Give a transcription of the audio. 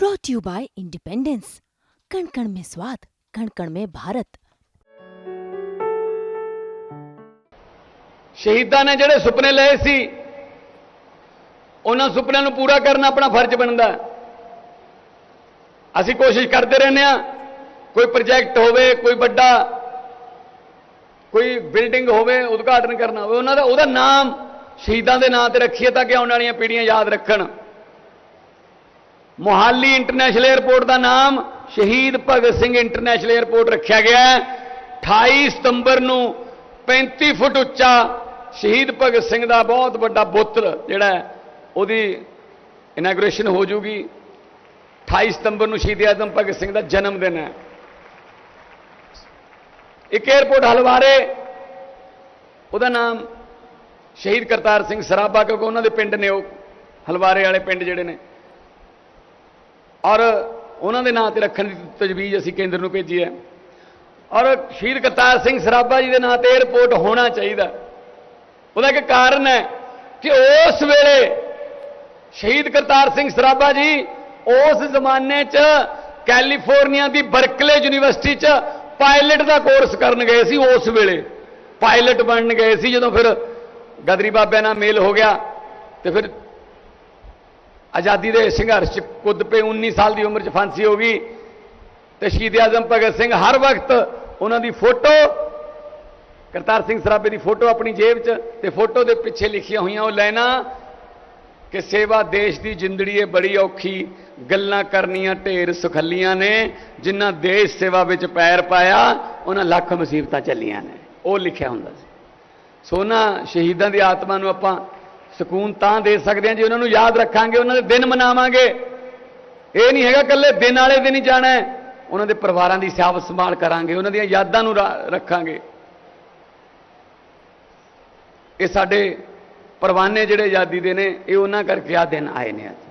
brought to you by Independence. कण कण में स्वाद कण कण में भारत ਸ਼ਹੀਦਾਂ ਨੇ ਜਿਹੜੇ ਸੁਪਨੇ ਲਏ ਸੀ ਉਹਨਾਂ ਸੁਪਨਿਆਂ ਨੂੰ ਪੂਰਾ ਕਰਨਾ ਆਪਣਾ ਫਰਜ਼ ਬਣਦਾ ਹੈ। ਅਸੀਂ ਕੋਸ਼ਿਸ਼ ਕਰਦੇ ਰਹਿੰਦੇ ਆ ਕੋਈ ਪ੍ਰੋਜੈਕਟ ਹੋਵੇ ਕੋਈ ਵੱਡਾ ਕੋਈ ਬਿਲਡਿੰਗ ਹੋਵੇ ਉਦਘਾਟਨ ਕਰਨਾ ਹੋਵੇ ਉਹਨਾਂ ਦਾ ਉਹਦਾ ਨਾਮ ਸ਼ਹੀਦਾਂ ਦੇ ਨਾਂ ਤੇ ਰੱਖੀਏ ਤਾਂ ਕਿ ਆਉਣ ਵਾਲੀਆਂ ਪੀੜ੍ਹੀਆਂ ਯਾਦ ਰੱਖਣ ਮੋਹਾਲੀ ਇੰਟਰਨੈਸ਼ਨਲ 에ਅਰਪੋਰਟ ਦਾ ਨਾਮ ਸ਼ਹੀਦ ਭਗਤ ਸਿੰਘ ਇੰਟਰਨੈਸ਼ਨਲ 에ਅਰਪੋਰਟ ਰੱਖਿਆ ਗਿਆ ਹੈ। 28 ਸਤੰਬਰ ਨੂੰ 35 ਫੁੱਟ ਉੱਚਾ ਸ਼ਹੀਦ ਭਗਤ ਸਿੰਘ ਦਾ ਬਹੁਤ ਵੱਡਾ ਬੁੱਤ ਜਿਹੜਾ ਉਹਦੀ ਇਨੋਗ੍ਰੇਸ਼ਨ ਹੋ ਜੂਗੀ। 28 ਸਤੰਬਰ ਨੂੰ ਸ਼ਹੀਦ ਆਜ਼ਮ ਭਗਤ ਸਿੰਘ ਦਾ ਜਨਮ ਦਿਨ ਹੈ। ਇੱਕ 에ਅਰਪੋਰਟ ਹਲਵਾਰੇ, ਉਹਦਾ ਨਾਮ ਸ਼ਹੀਦ ਕਰਤਾਰ ਸਿੰਘ ਸਰਾਭਾ, ਕਿਉਂਕਿ ਉਹਨਾਂ ਦੇ ਪਿੰਡ ਨੇ ਉਹ, ਹਲਵਾਰੇ ਵਾਲੇ ਪਿੰਡ ਜਿਹੜੇ ਨੇ। ਔਰ ਉਹਨਾਂ ਦੇ ਨਾਂ ਤੇ ਰੱਖਣ ਦੀ ਤਜਵੀਜ਼ ਅਸੀਂ ਕੇਂਦਰ ਨੂੰ ਭੇਜੀ ਹੈ। ਔਰ ਸ਼ਹੀਦ ਕਰਤਾਰ ਸਿੰਘ ਸਰਾਭਾ ਜੀ ਦੇ ਨਾਂ ਤੇ 에ਅਰਪੋਰਟ ਹੋਣਾ ਚਾਹੀਦਾ। ਉਹਦਾ ਇੱਕ ਕਾਰਨ ਹੈ ਕਿ ਉਸ ਵੇਲੇ ਸ਼ਹੀਦ ਕਰਤਾਰ ਸਿੰਘ ਸਰਾਭਾ ਜੀ ਉਸ ਜ਼ਮਾਨੇ 'ਚ ਕੈਲੀਫੋਰਨੀਆ ਦੀ ਬਰਕਲੇ ਯੂਨੀਵਰਸਿਟੀ 'ਚ ਪਾਇਲਟ ਦਾ ਕੋਰਸ ਕਰਨ ਗਏ ਸੀ ਉਸ ਵੇਲੇ। ਪਾਇਲਟ ਬਣਨ ਗਏ ਸੀ ਜਦੋਂ ਫਿਰ ਗਦਰੀ ਬਾਬਿਆਂ ਨਾਲ ਮੇਲ ਹੋ ਗਿਆ ਤੇ ਫਿਰ ਆਜ਼ਾਦੀ ਦੇ ਸੰਘਰਸ਼ 'ਚ ਕੁੱਦ ਪਏ 19 ਸਾਲ ਦੀ ਉਮਰ 'ਚ ਫਾਂਸੀ ਹੋ ਗਈ। ਤੇ ਸ਼ਹੀਦ ਆਜ਼ਮ ਭਗਤ ਸਿੰਘ ਹਰ ਵਕਤ ਉਹਨਾਂ ਦੀ ਫੋਟੋ, ਕਰਤਾਰ ਸਿੰਘ ਸਰਾਭੇ ਦੀ ਫੋਟੋ ਆਪਣੀ ਜੇਬ 'ਚ ਤੇ ਫੋਟੋ ਦੇ ਪਿੱਛੇ ਲਿਖੀਆਂ ਹੋਈਆਂ ਉਹ ਲਾਈਨਾਂ ਕਿ ਸੇਵਾ ਦੇਸ਼ ਦੀ ਜ਼ਿੰਦੜੀ ਏ, ਬੜੀ ਔਖੀ, ਗੱਲਾਂ ਕਰਨੀਆਂ ਢੇਰ ਸੁਖੱਲੀਆਂ ਨੇ, ਜਿਨ੍ਹਾਂ ਦੇਸ਼ ਸੇਵਾ ਵਿੱਚ ਪੈਰ ਪਾਇਆ, ਉਹਨਾਂ ਲੱਖ ਮੁਸੀਬਤਾਂ ਚੱਲੀਆਂ ਨੇ। ਉਹ ਲਿਖਿਆ ਹੁੰਦਾ ਸੀ। ਸੋਨਾ ਸ਼ਹੀਦਾਂ ਦੀ ਆਤਮਾ ਨੂੰ ਆਪਾਂ ਸਕੂਨ ਤਾਂ ਦੇ ਸਕਦੇ ਹਾਂ ਜੇ ਉਹਨਾਂ ਨੂੰ ਯਾਦ ਰੱਖਾਂਗੇ, ਉਹਨਾਂ ਦੇ ਦਿਨ ਮਨਾਵਾਂਗੇ। ਇਹ ਨਹੀਂ ਹੈਗਾ ਇਕੱਲੇ ਦਿਨ ਵਾਲੇ ਦਿਨ ਹੀ ਜਾਣਾ ਹੈ। ਉਹਨਾਂ ਦੇ ਪਰਿਵਾਰਾਂ ਦੀ ਸਾਂਭ ਸੰਭਾਲ ਕਰਾਂਗੇ, ਉਹਨਾਂ ਦੀਆਂ ਯਾਦਾਂ ਨੂੰ ਰਾ- ਰੱਖਾਂਗੇ। ਇਹ ਸਾਡੇ ਪਰਵਾਨੇ ਜਿਹੜੇ ਆਜ਼ਾਦੀ ਦੇ ਨੇ, ਇਹ ਉਹਨਾਂ ਕਰਕੇ ਆ ਦਿਨ ਆਏ ਨੇ ਅੱਜ।